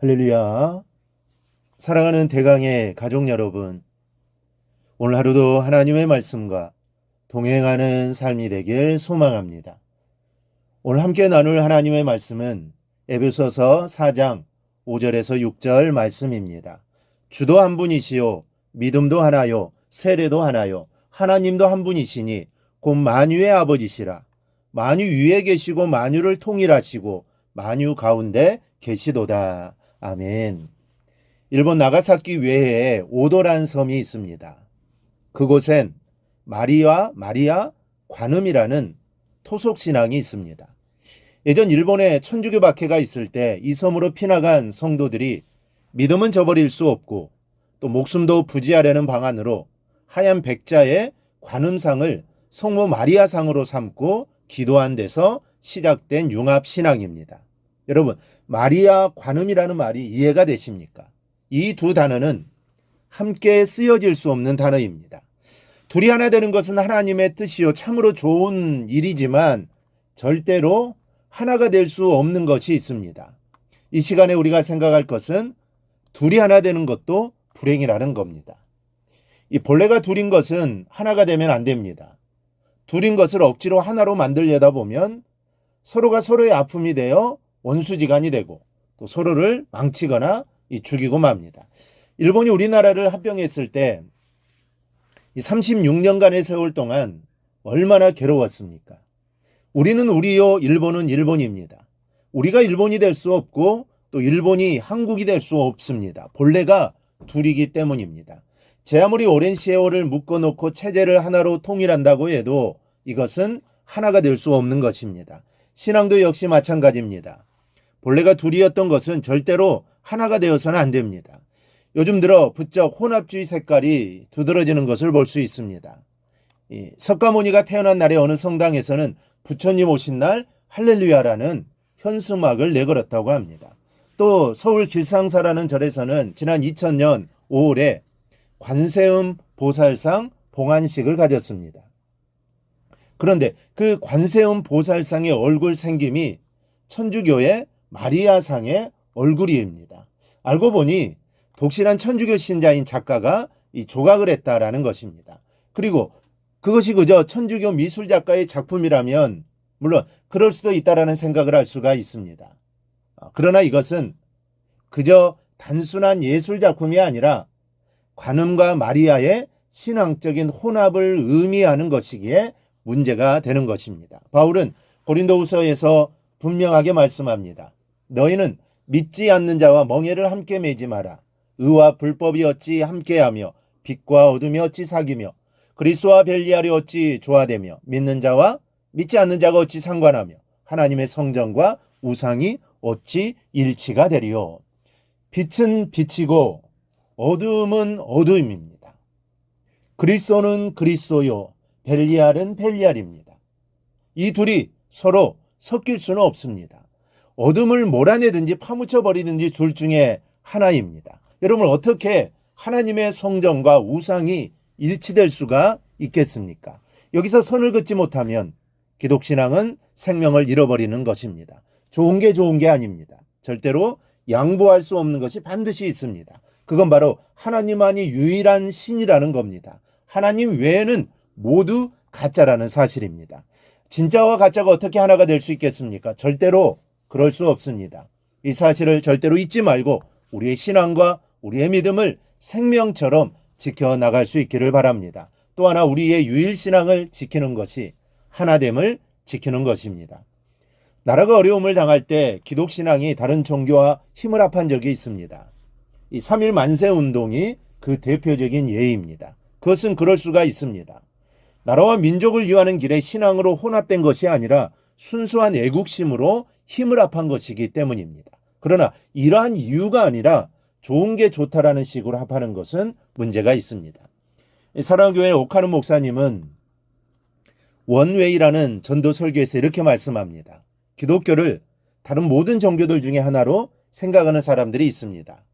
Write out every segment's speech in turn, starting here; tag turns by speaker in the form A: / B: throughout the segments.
A: 할렐루야. 사랑하는 대강의 가족 여러분. 오늘 하루도 하나님의 말씀과 동행하는 삶이 되길 소망합니다. 오늘 함께 나눌 하나님의 말씀은 에베소서 4장 5절에서 6절 말씀입니다. 주도 한 분이시요 믿음도 하나요 세례도 하나요 하나님도 한 분이시니 곧 만유의 아버지시라 만유 위에 계시고 만유를 통일하시고 만유 가운데 계시도다. 아멘. 일본 나가사키 외해에 오도란 섬이 있습니다. 그곳엔 마리아 마리아 관음이라는 토속 신앙이 있습니다. 예전 일본에 천주교 박해가 있을 때 이 섬으로 피나간 성도들이 믿음은 저버릴 수 없고 또 목숨도 부지하려는 방안으로 하얀 백자의 관음상을 성모 마리아상으로 삼고 기도한 데서 시작된 융합 신앙입니다. 여러분, 마리아 관음이라는 말이 이해가 되십니까? 이 두 단어는 함께 쓰여질 수 없는 단어입니다. 둘이 하나 되는 것은 하나님의 뜻이요. 참으로 좋은 일이지만 절대로 하나가 될 수 없는 것이 있습니다. 이 시간에 우리가 생각할 것은 둘이 하나 되는 것도 불행이라는 겁니다. 이 본래가 둘인 것은 하나가 되면 안 됩니다. 둘인 것을 억지로 하나로 만들려다 보면 서로가 서로의 아픔이 되어 원수지간이 되고 또 서로를 망치거나 죽이고 맙니다. 일본이 우리나라를 합병했을 때 이 36년간의 세월 동안 얼마나 괴로웠습니까? 우리는 우리요, 일본은 일본입니다. 우리가 일본이 될 수 없고 또 일본이 한국이 될 수 없습니다. 본래가 둘이기 때문입니다. 제 아무리 오랜 세월을 묶어놓고 체제를 하나로 통일한다고 해도 이것은 하나가 될 수 없는 것입니다. 신앙도 역시 마찬가지입니다. 본래가 둘이었던 것은 절대로 하나가 되어서는 안 됩니다. 요즘 들어 부쩍 혼합주의 색깔이 두드러지는 것을 볼 수 있습니다. 이 석가모니가 태어난 날의 어느 성당에서는 부처님 오신 날 할렐루야라는 현수막을 내걸었다고 합니다. 또 서울 길상사라는 절에서는 지난 2000년 5월에 관세음 보살상 봉안식을 가졌습니다. 그런데 그 관세음 보살상의 얼굴 생김이 천주교의 마리아상의 얼굴입니다. 알고 보니 독실한 천주교 신자인 작가가 이 조각을 했다라는 것입니다. 그리고 그것이 그저 천주교 미술 작가의 작품이라면 물론 그럴 수도 있다라는 생각을 할 수가 있습니다. 아, 그러나 이것은 그저 단순한 예술 작품이 아니라 관음과 마리아의 신앙적인 혼합을 의미하는 것이기에 문제가 되는 것입니다. 바울은 고린도후서에서 분명하게 말씀합니다. 너희는 믿지 않는 자와 멍해를 함께 매지 마라. 의와 불법이 어찌 함께하며 빛과 어둠이 어찌 사귀며 그리스도와 벨리알이 어찌 조화되며 믿는 자와 믿지 않는 자가 어찌 상관하며 하나님의 성전과 우상이 어찌 일치가 되리요. 빛은 빛이고 어둠은 어둠입니다. 그리스도는 그리스도요. 벨리알은 벨리알입니다. 이 둘이 서로 섞일 수는 없습니다. 어둠을 몰아내든지 파묻혀 버리든지 둘 중에 하나입니다. 여러분 어떻게 하나님의 성전과 우상이 일치될 수가 있겠습니까? 여기서 선을 긋지 못하면 기독신앙은 생명을 잃어버리는 것입니다. 좋은 게 좋은 게 아닙니다. 절대로 양보할 수 없는 것이 반드시 있습니다. 그건 바로 하나님만이 유일한 신이라는 겁니다. 하나님 외에는 모두 가짜라는 사실입니다. 진짜와 가짜가 어떻게 하나가 될 수 있겠습니까? 절대로 그럴 수 없습니다. 이 사실을 절대로 잊지 말고 우리의 신앙과 우리의 믿음을 생명처럼 지켜나갈 수 있기를 바랍니다. 또 하나 우리의 유일신앙을 지키는 것이 하나됨을 지키는 것입니다. 나라가 어려움을 당할 때 기독신앙이 다른 종교와 힘을 합한 적이 있습니다. 이 3일 만세 운동이 그 대표적인 예입니다. 그것은 그럴 수가 있습니다. 나라와 민족을 위하는 길에 신앙으로 혼합된 것이 아니라 순수한 애국심으로 힘을 합한 것이기 때문입니다. 그러나 이러한 이유가 아니라 좋은 게 좋다라는 식으로 합하는 것은 문제가 있습니다. 사랑교회 오카는 목사님은 원웨이라는 전도 설교에서 이렇게 말씀합니다. 기독교를 다른 모든 종교들 중에 하나로 생각하는 사람들이 있습니다.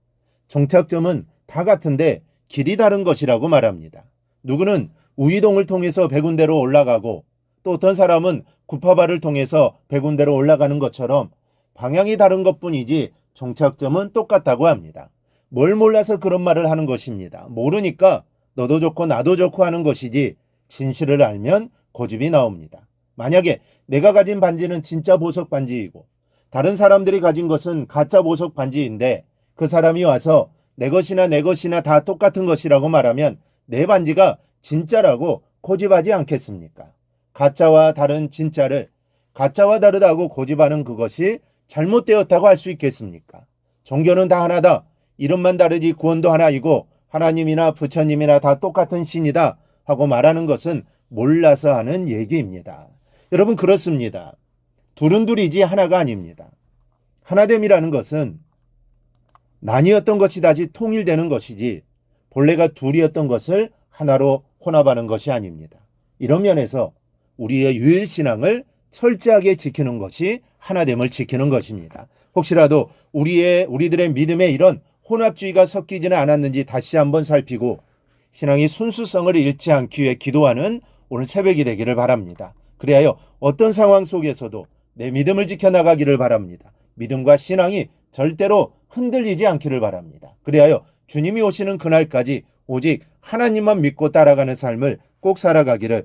A: 종착점은 다 같은데 길이 다른 것이라고 말합니다. 누구는 우이동을 통해서 백운대로 올라가고 또 어떤 사람은 구파바를 통해서 백운대로 올라가는 것처럼 방향이 다른 것 뿐이지 종착점은 똑같다고 합니다. 뭘 몰라서 그런 말을 하는 것입니다. 모르니까 너도 좋고 나도 좋고 하는 것이지 진실을 알면 고집이 나옵니다. 만약에 내가 가진 반지는 진짜 보석 반지이고 다른 사람들이 가진 것은 가짜 보석 반지인데 그 사람이 와서 내 것이나 내 것이나 다 똑같은 것이라고 말하면 내 반지가 진짜라고 고집하지 않겠습니까? 가짜와 다른 진짜를 가짜와 다르다고 고집하는 그것이 잘못되었다고 할 수 있겠습니까? 종교는 다 하나다. 이름만 다르지 구원도 하나이고 하나님이나 부처님이나 다 똑같은 신이다 하고 말하는 것은 몰라서 하는 얘기입니다. 여러분 그렇습니다. 둘은 둘이지 하나가 아닙니다. 하나됨이라는 것은 나뉘었던 것이 다시 통일되는 것이지 본래가 둘이었던 것을 하나로 혼합하는 것이 아닙니다. 이런 면에서 우리의 유일 신앙을 철저하게 지키는 것이 하나됨을 지키는 것입니다. 혹시라도 우리의 우리들의 믿음에 이런 혼합주의가 섞이지는 않았는지 다시 한번 살피고 신앙이 순수성을 잃지 않기 위해 기도하는 오늘 새벽이 되기를 바랍니다. 그리하여 어떤 상황 속에서도 내 믿음을 지켜나가기를 바랍니다. 믿음과 신앙이 절대로 흔들리지 않기를 바랍니다. 그리하여 주님이 오시는 그날까지 오직 하나님만 믿고 따라가는 삶을 꼭 살아가기를